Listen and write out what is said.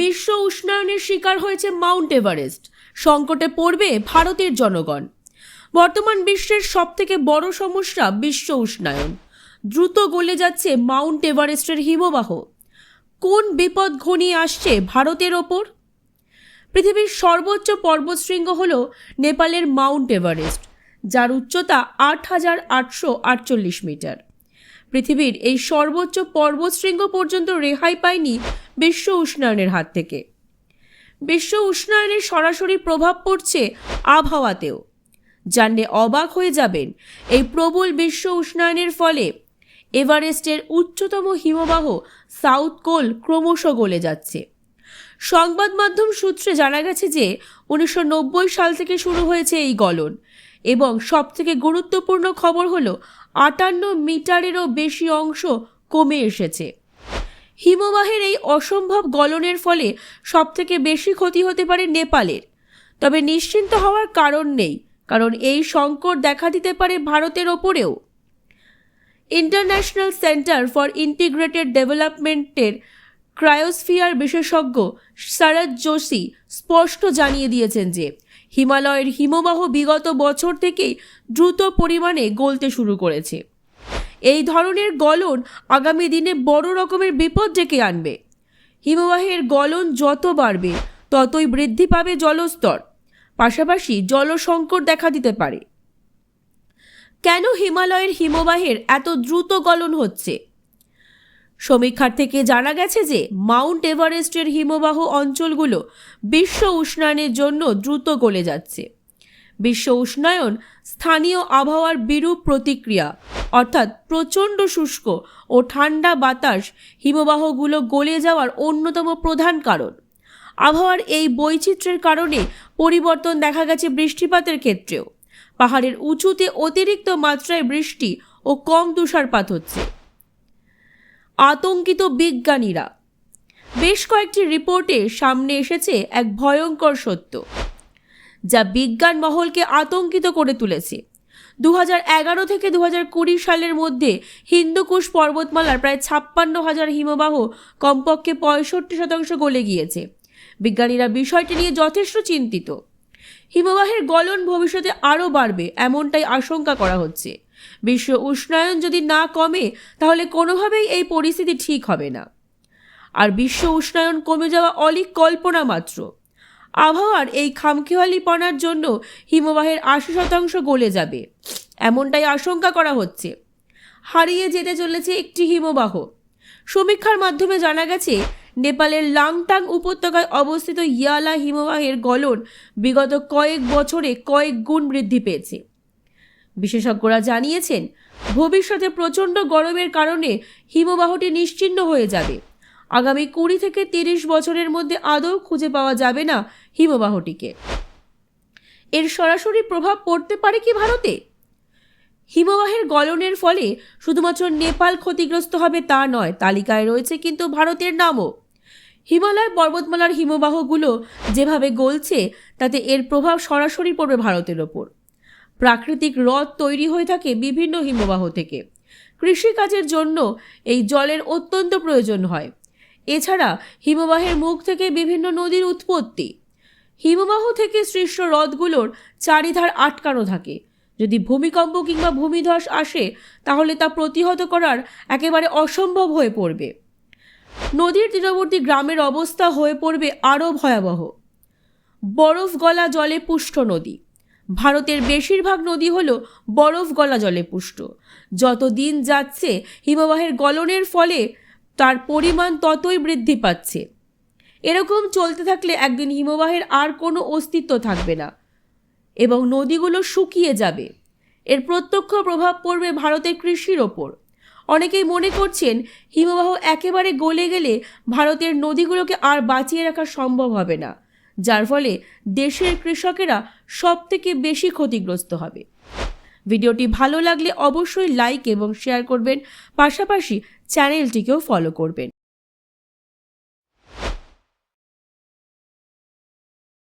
বিশ্ব উষ্ণায়নের শিকার হয়েছে মাউন্ট এভারেস্ট। সংকটে পড়বে ভারতের জনগণ। বর্তমান বিশ্বের সবথেকে বড় সমস্যা বিশ্ব উষ্ণায়ন। দ্রুত গলে যাচ্ছে মাউন্ট এভারেস্টের হিমবাহ। কোন বিপদ ঘনিয়ে আসছে ভারতের ওপর? পৃথিবীর সর্বোচ্চ পর্বতশৃঙ্গ হল নেপালের মাউন্ট এভারেস্ট, যার উচ্চতা আট হাজার আটশো আটচল্লিশ মিটার। পৃথিবীর এই সর্বোচ্চ পর্বতশৃঙ্গ পর্যন্ত রেহাই পায়নি বিশ্ব উষ্ণায়নের হাত থেকে। বিশ্ব উষ্ণায়নের সরাসরি প্রভাব পড়ছে আবহাওয়াতেও। জানলে অবাক হয়ে যাবেন, এই প্রবল বিশ্ব উষ্ণায়নের ফলে এভারেস্টের উচ্চতম হিমবাহ সাউথ কোল ক্রমশ গলে যাচ্ছে। সংবাদ মাধ্যম সূত্রে জানা গেছে যে, উনিশশো নব্বই সাল থেকে শুরু হয়েছে এই গলন এবং সবথেকে গুরুত্বপূর্ণ খবর হলো, আটান্ন মিটারেরও বেশি অংশ কমে এসেছে। হিমবাহের এই অসম্ভব গলনের ফলে সবথেকে বেশি ক্ষতি হতে পারে নেপালের। তবে নিশ্চিন্ত হওয়ার কারণ নেই, কারণ এই সংকট দেখা দিতে পারে ভারতের ওপরেও। ইন্টারন্যাশনাল সেন্টার ফর ইন্টিগ্রেটেড ডেভেলপমেন্টের ক্রায়োস্ফিয়ার বিশেষজ্ঞ শরৎ যোশী স্পষ্ট জানিয়ে দিয়েছেন যে, হিমালয়ের হিমবাহ বিগত বছর থেকেই দ্রুত পরিমাণে গলতে শুরু করেছে। এই ধরনের গলন আগামী দিনে বড় রকমের বিপদ ডেকে আনবে। হিমবাহের গলন যত বাড়বে, ততই বৃদ্ধি পাবে জলস্তর। পাশাপাশি জলসংকট দেখা দিতে পারে। কেন হিমালয়ের হিমবাহের এত দ্রুত গলন হচ্ছে? সমীক্ষার থেকে জানা গেছে যে, মাউন্ট এভারেস্টের হিমবাহ অঞ্চলগুলো বিশ্ব উষ্ণায়নের জন্য দ্রুত গলে যাচ্ছে। বিশ্ব উষ্ণায়ন স্থানীয় আবহাওয়ার বিরূপ প্রতিক্রিয়া, অর্থাৎ প্রচণ্ড শুষ্ক ও ঠান্ডা বাতাস হিমবাহগুলো গলে যাওয়ার অন্যতম প্রধান কারণ। আবহাওয়ার এই বৈচিত্র্যের কারণে পরিবর্তন দেখা গেছে বৃষ্টিপাতের ক্ষেত্রেও। পাহাড়ের উঁচুতে অতিরিক্ত মাত্রায় বৃষ্টি ও কম তুষারপাত হচ্ছে। আতঙ্কিত বিজ্ঞানীরা। বেশ কয়েকটি রিপোর্টে সামনে এসেছে এক ভয়ঙ্কর সত্য। যা বিজ্ঞান মহলকে আতঙ্কিত করে তুলেছে। দু এগারো থেকে দু কুড়ি সালের মধ্যে হিন্দুকুশ পর্বতমালার প্রায় ছাপ্পান্ন হাজার হিমবাহ কমপক্ষে পঁয়ষট্টি শতাংশ গলে গিয়েছে। বিজ্ঞানীরা বিষয়টি নিয়ে যথেষ্ট চিন্তিত। হিমবাহের গলন ভবিষ্যতে আরও বাড়বে এমনটাই আশঙ্কা করা হচ্ছে। বিশ্ব উষ্ণায়ন যদি না কমে, তাহলে কোনোভাবেই এই পরিস্থিতি ঠিক হবে না। আর বিশ্ব উষ্ণায়ন কমে যাওয়া অলিক কল্পনা মাত্র। আবহাওয়ার এই খামখেয়ালিপনার জন্য হিমবাহের আশি শতাংশ গলে যাবে। এমনটাই আশঙ্কা করা হচ্ছে। হারিয়ে যেতে চলেছে একটি হিমবাহ। সমীক্ষার মাধ্যমে জানা গেছে, নেপালের লাংটাং উপত্যকায় অবস্থিত ইয়ালা হিমবাহের গলন বিগত কয়েক বছরে কয়েক গুণ বৃদ্ধি পেয়েছে। বিশেষজ্ঞরা জানিয়েছেন, ভবিষ্যতে প্রচণ্ড গরমের কারণে হিমবাহটি নিশ্চিহ্ন হয়ে যাবে। আগামী কুড়ি থেকে তিরিশ বছরের মধ্যে আদৌ খুঁজে পাওয়া যাবে না হিমবাহটিকে। এর সরাসরি প্রভাব পড়তে পারে কি ভারতে? হিমবাহের গলনের ফলে শুধুমাত্র নেপাল ক্ষতিগ্রস্ত হবে তা নয়, তালিকায় রয়েছে কিন্তু ভারতের নামও। হিমালয় পর্বতমালার হিমবাহগুলো যেভাবে গলছে, তাতে এর প্রভাব সরাসরি পড়বে ভারতের ওপর। প্রাকৃতিক হ্রদ তৈরি হয়ে থাকে বিভিন্ন হিমবাহ থেকে। কৃষিকাজের জন্য এই জলের অত্যন্ত প্রয়োজন হয়। এছাড়া হিমবাহের মুখ থেকে বিভিন্ন নদীর উৎপত্তি। হিমবাহ থেকে সৃষ্ট হ্রদগুলোর চারিধার আটকানো থাকে। যদি ভূমিকম্প কিংবা ভূমিধস আসে, তাহলে তা প্রতিহত করার একেবারে অসম্ভব হয়ে পড়বে। নদীর তীরবর্তী গ্রামের অবস্থা হয়ে পড়বে আরও ভয়াবহ। বরফ গলা জলে পুষ্ট নদী। ভারতের বেশিরভাগ নদী হল বরফ গলা জলে পুষ্ট। যত দিন যাচ্ছে, হিমবাহের গলনের ফলে তার পরিমাণ ততই বৃদ্ধি পাচ্ছে। এরকম চলতে থাকলে একদিন হিমবাহের আর কোনো অস্তিত্ব থাকবে না এবং নদীগুলো শুকিয়ে যাবে। এর প্রত্যক্ষ প্রভাব পড়বে ভারতের কৃষির ওপর। অনেকেই মনে করছেন হিমবাহ একেবারে গলে গেলে ভারতের নদীগুলোকে আর বাঁচিয়ে রাখা সম্ভব হবে না, যার ফলে দেশের কৃষকেরা সব থেকে বেশি ক্ষতিগ্রস্ত হবে। ভিডিওটি ভালো লাগলে অবশ্যই লাইক এবং শেয়ার করবেন। পাশাপাশি চ্যানেলটিকেও ফলো করবেন।